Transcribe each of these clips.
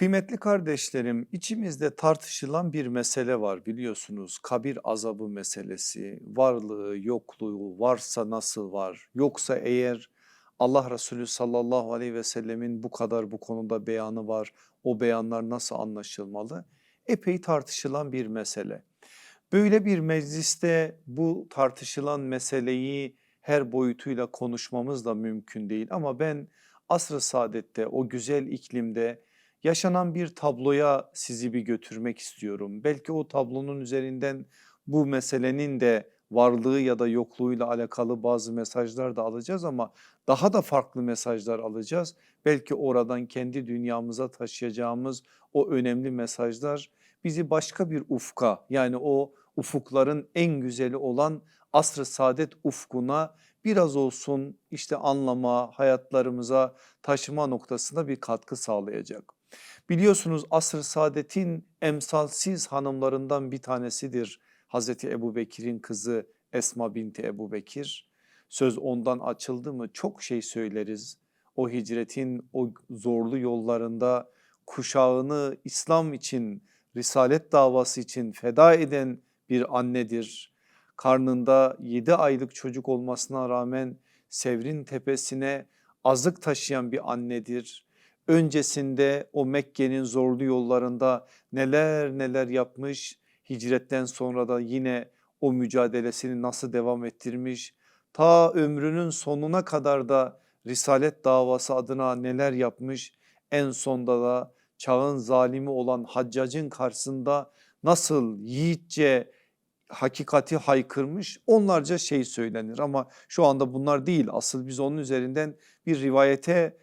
Kıymetli kardeşlerim içimizde tartışılan bir mesele var biliyorsunuz. Kabir azabı meselesi. Varlığı yokluğu varsa nasıl var? Yoksa eğer Allah Resulü sallallahu aleyhi ve sellemin bu kadar bu konuda beyanı var o beyanlar nasıl anlaşılmalı? Epey tartışılan bir mesele. Böyle bir mecliste bu tartışılan meseleyi her boyutuyla konuşmamız da mümkün değil. Ama ben asr-ı saadette o güzel iklimde yaşanan bir tabloya sizi bir götürmek istiyorum. Belki o tablonun üzerinden bu meselenin de varlığı ya da yokluğuyla alakalı bazı mesajlar da alacağız ama daha da farklı mesajlar alacağız. Belki oradan kendi dünyamıza taşıyacağımız o önemli mesajlar bizi başka bir ufka yani o ufukların en güzeli olan asr-ı saadet ufkuna biraz olsun işte anlama, hayatlarımıza taşıma noktasında bir katkı sağlayacak. Biliyorsunuz asr-ı saadetin emsalsiz hanımlarından bir tanesidir Hazreti Ebu Bekir'in kızı Esma binti Ebu Bekir. Söz ondan açıldı mı çok şey söyleriz. O hicretin o zorlu yollarında kuşağını İslam için, risalet davası için feda eden bir annedir. Karnında 7 aylık çocuk olmasına rağmen Sevr'in tepesine azık taşıyan bir annedir öncesinde o Mekke'nin zorlu yollarında neler neler yapmış, hicretten sonra da yine o mücadelesini nasıl devam ettirmiş, ta ömrünün sonuna kadar da Risalet davası adına neler yapmış, en sonda da çağın zalimi olan Haccac'ın karşısında nasıl yiğitçe hakikati haykırmış onlarca şey söylenir. Ama şu anda bunlar değil. Asıl biz onun üzerinden bir rivayete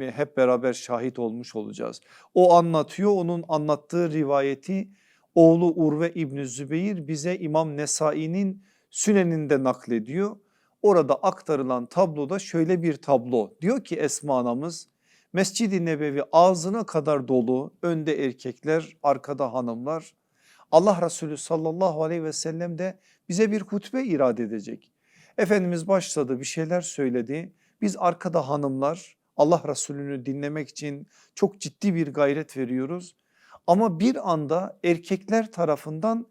hep beraber şahit olmuş olacağız. O anlatıyor onun anlattığı rivayeti oğlu Urve İbni Zübeyir bize İmam Nesai'nin Süneninde naklediyor. Orada aktarılan tabloda şöyle bir tablo diyor ki Esma anamız Mescid-i Nebevi ağzına kadar dolu önde erkekler arkada hanımlar Allah Resulü sallallahu aleyhi ve sellem de bize bir hutbe irade edecek. Efendimiz başladı bir şeyler söyledi biz arkada hanımlar Allah Resulü'nü dinlemek için çok ciddi bir gayret veriyoruz. Ama bir anda erkekler tarafından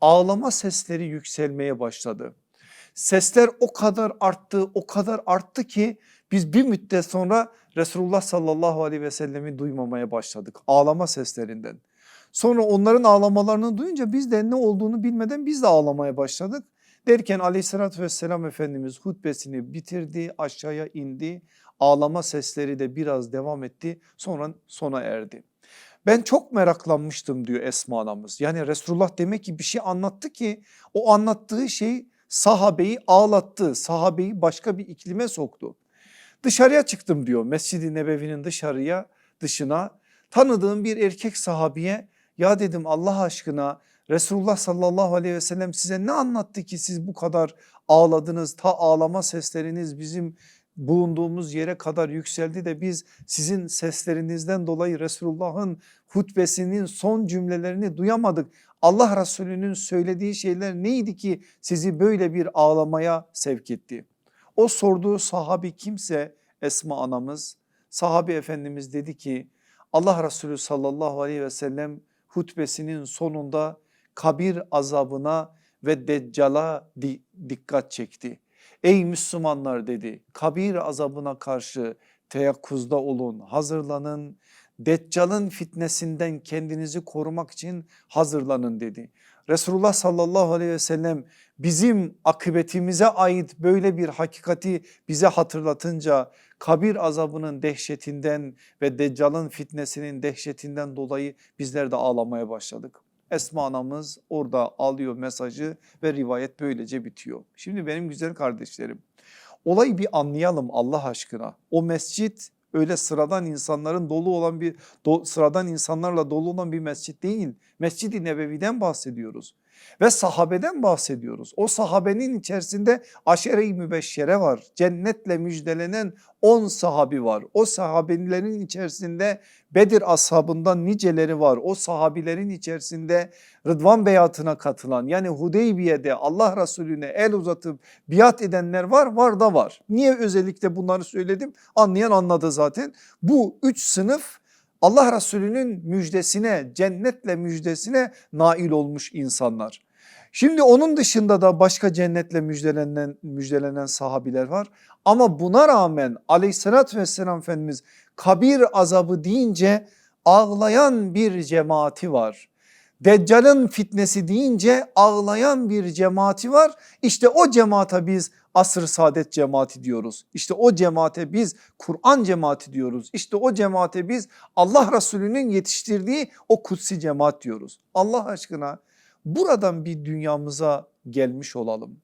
ağlama sesleri yükselmeye başladı. Sesler o kadar arttı o kadar arttı ki biz bir müddet sonra Resulullah sallallahu aleyhi ve sellemi duymamaya başladık ağlama seslerinden. Sonra onların ağlamalarını duyunca biz de ne olduğunu bilmeden biz de ağlamaya başladık. Derken aleyhissalatü vesselam Efendimiz hutbesini bitirdi aşağıya indi ağlama sesleri de biraz devam etti sonra sona erdi. Ben çok meraklanmıştım diyor Esma anamız. Yani Resulullah demek ki bir şey anlattı ki o anlattığı şey sahabeyi ağlattı. Sahabeyi başka bir iklime soktu. Dışarıya çıktım diyor Mescid-i Nebevi'nin dışarıya dışına tanıdığım bir erkek sahabiye ya dedim Allah aşkına Resulullah sallallahu aleyhi ve sellem size ne anlattı ki siz bu kadar ağladınız ta ağlama sesleriniz bizim bulunduğumuz yere kadar yükseldi de biz sizin seslerinizden dolayı Resulullah'ın hutbesinin son cümlelerini duyamadık. Allah Resulü'nün söylediği şeyler neydi ki sizi böyle bir ağlamaya sevk etti? O sorduğu sahabi kimse Esma anamız sahabi efendimiz dedi ki Allah Resulü sallallahu aleyhi ve sellem hutbesinin sonunda kabir azabına ve deccala dikkat çekti. Ey Müslümanlar dedi kabir azabına karşı teyakkuzda olun hazırlanın Deccal'ın fitnesinden kendinizi korumak için hazırlanın dedi. Resulullah sallallahu aleyhi ve sellem bizim akıbetimize ait böyle bir hakikati bize hatırlatınca kabir azabının dehşetinden ve Deccal'ın fitnesinin dehşetinden dolayı bizler de ağlamaya başladık. Esma anamız orada alıyor mesajı ve rivayet böylece bitiyor. Şimdi benim güzel kardeşlerim olayı bir anlayalım Allah aşkına. O mescit öyle sıradan insanların dolu olan bir do, sıradan insanlarla dolu olan bir mescit değil. Mescid-i Nebevi'den bahsediyoruz ve sahabeden bahsediyoruz. O sahabenin içerisinde aşere-i mübeşşere var. Cennetle müjdelenen 10 sahabi var. O sahabelerin içerisinde Bedir ashabından niceleri var. O sahabilerin içerisinde Rıdvan beyatına katılan yani Hudeybiye'de Allah Resulüne el uzatıp biat edenler var var da var. Niye özellikle bunları söyledim anlayan anladı zaten. Bu üç sınıf Allah Resulü'nün müjdesine, cennetle müjdesine nail olmuş insanlar. Şimdi onun dışında da başka cennetle müjdelenen, müjdelenen sahabiler var. Ama buna rağmen aleyhissalatü vesselam Efendimiz kabir azabı deyince ağlayan bir cemaati var. Deccal'ın fitnesi deyince ağlayan bir cemaati var. İşte o cemaate biz asr-ı saadet cemaati diyoruz. İşte o cemaate biz Kur'an cemaati diyoruz. İşte o cemaate biz Allah Resulü'nün yetiştirdiği o kutsi cemaat diyoruz. Allah aşkına buradan bir dünyamıza gelmiş olalım.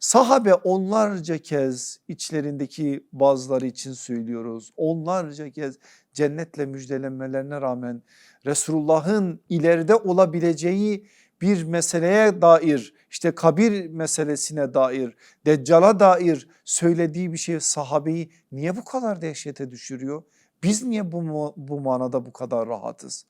Sahabe onlarca kez içlerindeki bazıları için söylüyoruz. Onlarca kez cennetle müjdelenmelerine rağmen Resulullah'ın ileride olabileceği bir meseleye dair işte kabir meselesine dair Deccal'a dair söylediği bir şey sahabeyi niye bu kadar dehşete düşürüyor? Biz niye bu, bu manada bu kadar rahatız?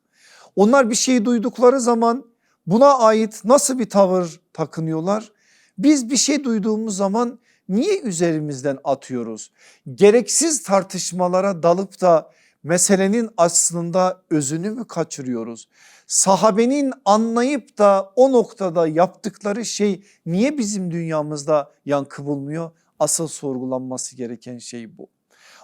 Onlar bir şey duydukları zaman buna ait nasıl bir tavır takınıyorlar? Biz bir şey duyduğumuz zaman niye üzerimizden atıyoruz? Gereksiz tartışmalara dalıp da meselenin aslında özünü mü kaçırıyoruz? Sahabenin anlayıp da o noktada yaptıkları şey niye bizim dünyamızda yankı bulmuyor? Asıl sorgulanması gereken şey bu.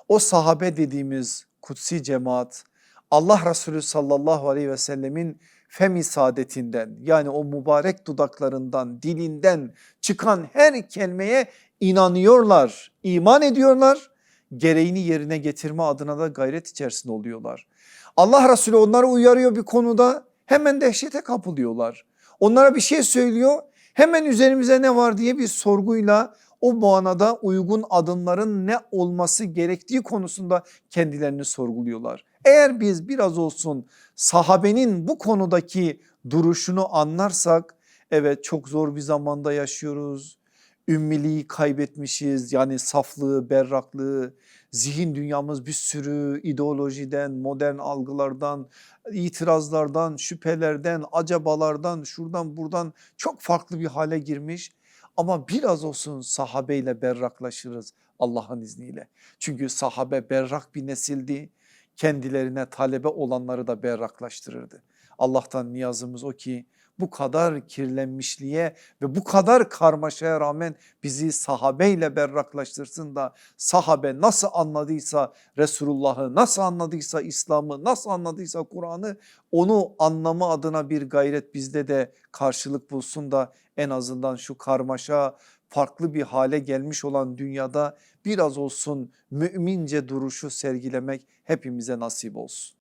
O sahabe dediğimiz kutsi cemaat Allah Resulü sallallahu aleyhi ve sellemin femi saadetinden yani o mübarek dudaklarından dilinden çıkan her kelimeye inanıyorlar, iman ediyorlar. Gereğini yerine getirme adına da gayret içerisinde oluyorlar. Allah Resulü onları uyarıyor bir konuda hemen dehşete kapılıyorlar. Onlara bir şey söylüyor hemen üzerimize ne var diye bir sorguyla o manada uygun adımların ne olması gerektiği konusunda kendilerini sorguluyorlar. Eğer biz biraz olsun sahabenin bu konudaki duruşunu anlarsak evet çok zor bir zamanda yaşıyoruz. Ümmiliği kaybetmişiz yani saflığı, berraklığı, zihin dünyamız bir sürü ideolojiden, modern algılardan, itirazlardan, şüphelerden, acabalardan, şuradan buradan çok farklı bir hale girmiş. Ama biraz olsun sahabeyle berraklaşırız Allah'ın izniyle. Çünkü sahabe berrak bir nesildi. Kendilerine talebe olanları da berraklaştırırdı. Allah'tan niyazımız o ki bu kadar kirlenmişliğe ve bu kadar karmaşaya rağmen bizi sahabeyle berraklaştırsın da sahabe nasıl anladıysa Resulullah'ı nasıl anladıysa İslam'ı nasıl anladıysa Kur'an'ı onu anlama adına bir gayret bizde de karşılık bulsun da en azından şu karmaşa farklı bir hale gelmiş olan dünyada biraz olsun mümince duruşu sergilemek hepimize nasip olsun.